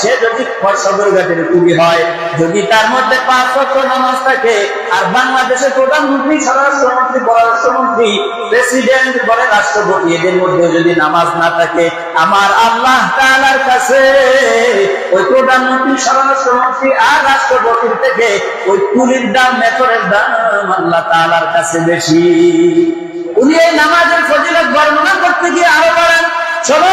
সে যদি সদরঘাটের কুলি হয়, যদি তার মধ্যে পাঁচ ওয়াক্ত নামাজ থাকে, আর বাংলাদেশের প্রধানমন্ত্রী, স্বরাষ্ট্রমন্ত্রী, পররাষ্ট্রমন্ত্রী, প্রেসিডেন্ট বলে রাষ্ট্রপতি এদের মধ্যে যদি নামাজ না থাকে, আমার আল্লাহ তাআলার কাছে ওই প্রধানমন্ত্রী, স্বরাষ্ট্রমন্ত্রী আর রাষ্ট্রপতির থেকে ওই কুলির দাম, মেথরের দাম আল্লাহ তাআলার কাছে বেশি। উনি এই নামাজের ফজিলত বর্ণনা করতে গিয়ে আরও বলেন চলো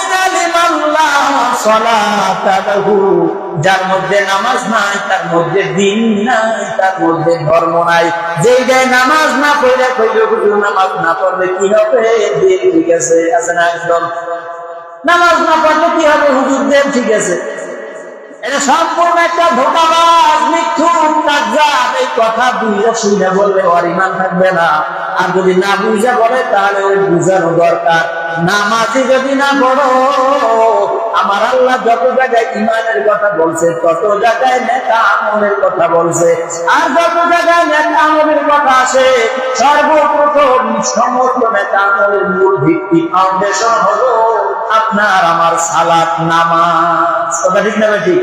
যার মধ্যে নামাজ নাই, তার মধ্যে দিন নাই, তার মধ্যে ধর্ম নাই। নামাজ না পড়লে নামাজ না পড়লে কি হবে? দিন ঠিক আছে আছে না একদম? নামাজ না পড়লে কি হবে? ঠিক আছে। এটা সম্পূর্ণ একটা ধোকাবাজ এই কথা বুঝে শুনে বললে ওর থাকবে না। আর যদি না বুঝে বলে, তাহলে ওই বুঝানো দরকার। নামাজি যদি না পড়ো, আমার আল্লাহ যত জায়গায় ইমানের কথা বলছে, তত জায়গায় নেতা আমলের কথা বলছে। আর যত জায়গায় নেতা আমলের কথা আসে, সর্বপ্রথম সমস্ত নেতা আমলের মূল ভিত্তি ফাউন্ডেশন হলো আপনার আমার সালাত নামাজ। কথা ঠিক না ঠিক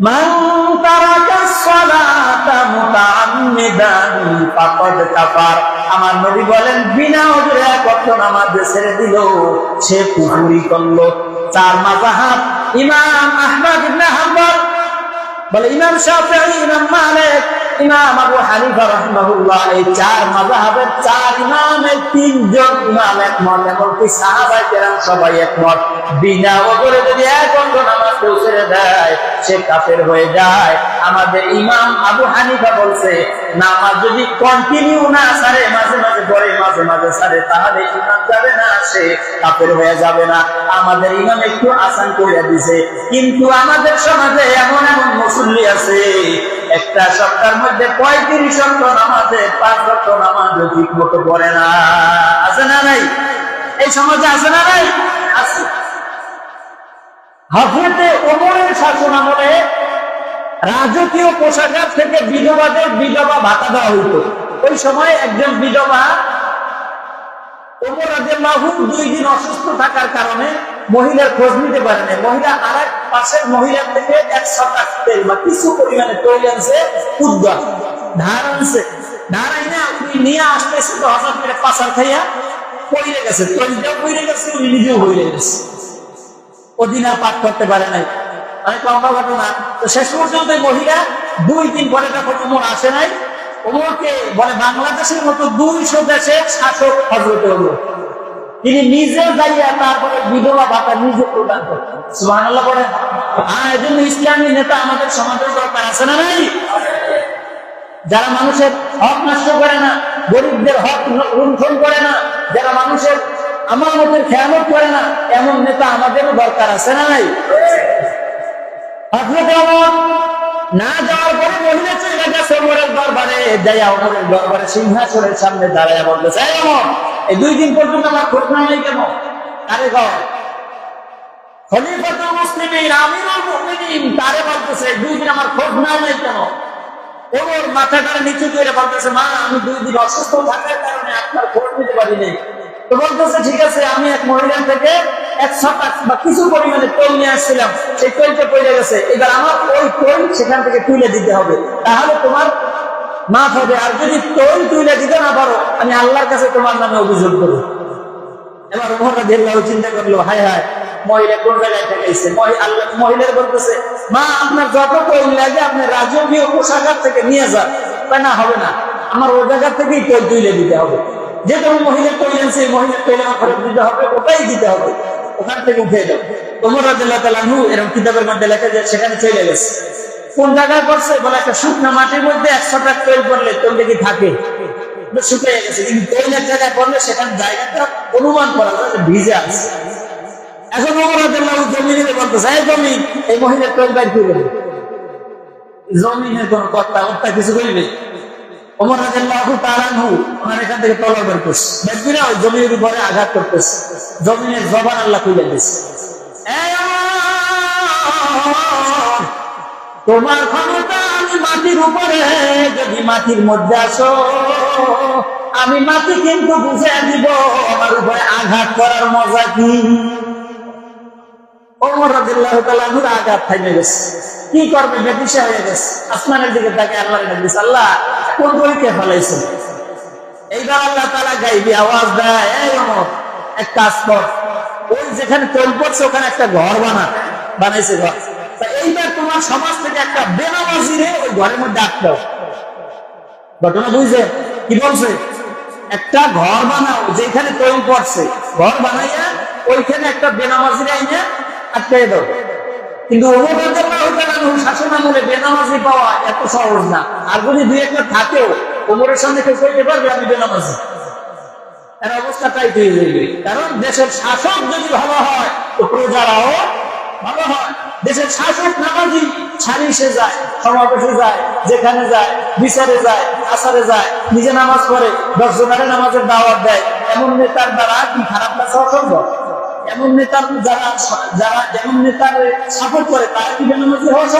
من ترك الصلاة متعمدا فقد كفر আমার নবী বলেন বিনা ওজরে এক ওয়াক্ত নামাজ ছেড়ে দিল সে কুফরি করলো চার মাযহাব ইমাম আহমদ ইবনে হাম্বল বলে ইমাম শাফিঈ ইমাম মালিক ইমাম আবু হানিফা রাহিমাহুল্লাহ এই চার মাযহাবের চার ইমামের তিনজন ইমাম একমত এমনকি সাহাবায়ে কেরাম সবাই একমত বিনা ওজরে যদি এক অঙ্গ নামাজ কেউ ছেড়ে দেয়, সে কাফের হয়ে যায়। আমাদের ইমাম আবু হানিফা বলছে, নামাজ যদি কন্টিনিউ না সারে, মাঝে মাঝে পড়ে, মাঝে মাঝে সারে, তাহলে ইমাম যাবে না, সে কাফের হয়ে যাবে না। আমাদের ইমাম একটু আসান করে দিছে, কিন্তু আমাদের সমাজে এমন এমন মুসল্লি আছে, একটা সপ্তাহের মধ্যে পঁয়ত্রিশ অক্ট নামাজে পাঁচ অক্ট নামাজ ঠিক মতো পড়ে না। আছে না নাই? এই সমাজে আছে না নাই? আছে। হজরতে ওমরের শাসন আমলে রাজকীয় কোষাগার থেকে বিধবাদের বিধবা ভাতা দেওয়া হইত। ওই সময় একজন বিধবা দুই দিন অসুস্থ থাকার কারণে মহিলার খোঁজ নিতে পারে মহিলা আর এক পাশের মহিলার থেকে টাকা তেল বা কিছু পরিমাণে তৈরি আনছে উদ্যোগ ধার আনছে। ধার আইনা উনি নিয়ে আসতেছে তো হঠাৎ করে পাশার খাইয়া পড়ে গেছে। তৈরিটাও গেছে নিজেও হয়ে গেছে। আর পাঠ করতে পারে নাই। অনেক লম্বা ঘটনা তো শেষ পর্যন্ত মহিলা দুই দিন পরে যখন ওমর আসে নাই। ওমরকে বলে বাংলাদেশের মতো দুইশো দেশের শাসক হজরত তিনি নিজে যাইয়া তারপরে বিধবা ভাতা নিজে প্রদান করতেন সুহান আল্লাহ বলেন। হ্যাঁ এজন্য ইসলামী নেতা আমাদের সমাজের দরকার আছে না নাই? যারা মানুষের হক নষ্ট করে না, গরিবদের হক লুণ্ঠন করে না, যারা মানুষের আমার মতের খেয়ালত করে না, এমন নেতা আমাদেরও দরকার আছে না নাই না যাওয়ার পরে মহিলা চলে গেছে ওমরের দরবারে যাইয়া ওমরের দরবারে সিংহাসনের সামনে দাঁড়াইয়া বলতেছে ওমর, এই দুই দিন পর্যন্ত আমার খোঁজ না নেই কেন? আরে গর খলিফাতুল মুসলিমিন, আমিরুল মুমিনিন তারে বলতেছে, দুই দিন আমার খোঁজ না নেই কেন? ওমর মাথাটা নিচু করে বলতেছে, মা, আমি দুই দিন অসুস্থ থাকার কারণে আপনার খোঁজ নিতে পারি নাই তো বলতেছে, ঠিক আছে, আমি এক মহিলার থেকে একশো টাকা বা কিছু পরিমাণে তোল নিয়ে আসছিলাম। সেই তোলটা পড়ে গেছে। এবার আমার ওই তোল সেখান থেকে তুলে দিতে হবে। তাহলে তোমার মাফ হবে। আর যদি তোল তুলে দিতে না পারো, আমি আল্লাহর কাছে তোমার নামে অভিযোগ করব। এবার মোহরা দিল্লাহ চিন্তা করল, হায় হায়, মহিলা কোন জায়গায় আল্লাহ মহিলার বলতেছে, মা, আপনার যত তোল লাগে, আপনি রাজকীয় কোষাগার থেকে নিয়ে যান। তাই না, হবে না। আমার ওই জায়গা থেকেই তোল তুলে দিতে হবে। যে কোনো মহিলা তৈরি আনছে মহিলার তৈরি আমার দিতে হবে, ওটাই দিতে হবে। ওখান থেকে উঠে যাও তোমার রাজু এরকম কিতাবের মধ্যে লেখা যায় সেখানে চলে গেছে। কোন জায়গায় পড়ছে? বলে একটা শুকনো মাটির মধ্যে একশোটা তৈল পড়লে তৈলটা কি থাকে? শুকিয়ে গেছে। কিন্তু তৈল জায়গায় জায়গাটা অনুমান করা যায় ভিজে আছে। এখন ওমরাদুল্লাহ জমিনে বলতেছে, এই জমি, এই মহিলার তৈল বাইর করে দে। জমিনের কোন কর্তা কর্তা কিছু করিবে রাদিয়াল্লাহু তাআলা আনহু ওনার এখান থেকে তলোয়ার বের করছে। দেখবি না ওই জমির উপরে আঘাত করতেছে। জমিনের জবান আল্লাহ খুলে ওমর, তোমার ক্ষমতা আমি মাটির উপরে যদি মাটির মধ্যে আসো আমি মাটি কিন্তু বুঝে দিব আমার উপরে আঘাত করার মজা কি? ওমর রাদিয়াল্লাহু তাআলা আঘাত থামে গেছে। কি করবে? বেদিশা হয়ে গেছে। আসমানের দিকে তাকে আল্লাহ আল্লাহ কোন পরীক্ষা ফেলাইছে। এইবার আল্লাহ তাআলা গাইবি, আওয়াজ দেয় এক কাজ কর। ওই যেখানে তৈল পড়ছে, ওখানে একটা ঘর বানা। বানাইছে ঘর। এইবার তোমার সমাজ থেকে একটা বেনামাজিরে ওই ঘরের মধ্যে আটকাও ঘটনা বুঝছে কি বলছে? একটা ঘর বানাও, যেখানে তৈল পড়ছে। ঘর বানাইয়া ওইখানে একটা বেনামাজির আইনে আটকাই দাও। কিন্তু ওমর রাদিয়াল্লাহু শাসন আমলে বেনামাজি পাওয়া এত সহজ না। আর যদি দুই একটা থাকেও, ওমরের সামনে কেউ কইতে পারবে আমি বেনামাজি। এর অবস্থা টাইট হয়ে যাবে কারণ দেশের শাসক যদি ভালো হয়, তো প্রজারাও ভালো হয়। দেশের শাসক নামাজি সালিশে যায়, সমাবেশে যায়, যেখানে যায়, বিচারে যায় আসারে যায়, নিজে নামাজ পড়ে, দশ জনের নামাজের দাওয়াত দেয়, এমন নেতার দ্বারা কি খারাপ কাজ সম্ভব এমন নেতার যারা যারা যেমন নেতার সাপোর্ট করে, তারা কি বেনামাজি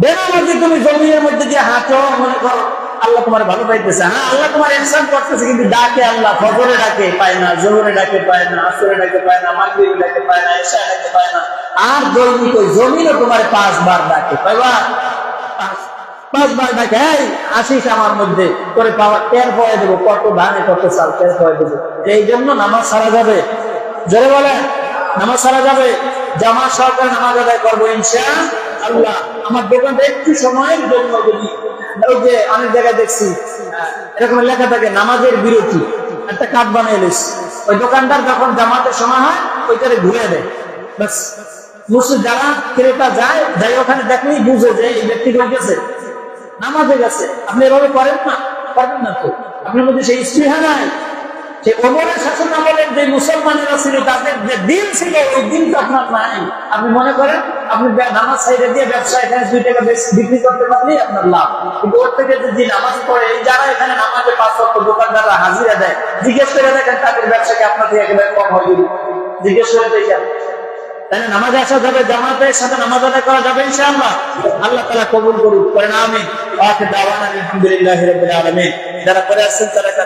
বেনামাজি তুমি জমিনের মধ্যে দিয়ে হাঁটো, মনে করো, আল্লাহ তোমার ভালো পাইতেছে হ্যাঁ আল্লাহ তোমার করতেছে, কিন্তু ডাকে আল্লাহ, ফজরে ডাকে, পায় না ডাকে, পায় না, আসরে ডাকে, পায় না, মাগরিবে ডাকে, পায় না ডাকে, পায় না। আর জমিনও তোমার পাঁচবার ডাকে। পাইবা পাঁচ- পাঁচবার ডাকে। এই, আসিস আমার মধ্যে করে পাওয়া টের পয়ে দেবো, কত ধানে, কত চাল টের পয়ে দেবো। এই জন্য নামাজ সারা যাবে। জোরে বলে নামাজ সারা যাবে। জামা সরকার নামাজ আদায় করব ইনশা আল্লাহ, আমার দোকানটা একটু সময়ের জন্য যদি, ওই যে অনেক জায়গায় দেখছি এরকম লেখা থাকে, নামাজের বিরতি, একটা কাঠ বানিয়ে লিস ওই দোকানদার যখন জামাতের সময় হয়, ওইটারে ঘুরে দেয়। মুসলিম যারা, ক্রেতা যায়, যাই ওখানে দেখলেই বুঝে যে এই ব্যক্তি গেছে। নামাজে গেছে। আপনি এভাবে করেন না পারবেন না তো। আপনার মধ্যে সেই স্পৃহা নাই। নামাজ সাইডে ব্যবসা দুই টাকা বিক্রি করতে নামাজ পড়ে যারা করে আপনার কম জিজ্ঞেস করে আসা যাবে সাথে নামাজ করা যাবে আল্লাহ কবুল করুক, করেন আমি আলহামদুলিল্লাহ যারা পরে আসছেন, তারা একটা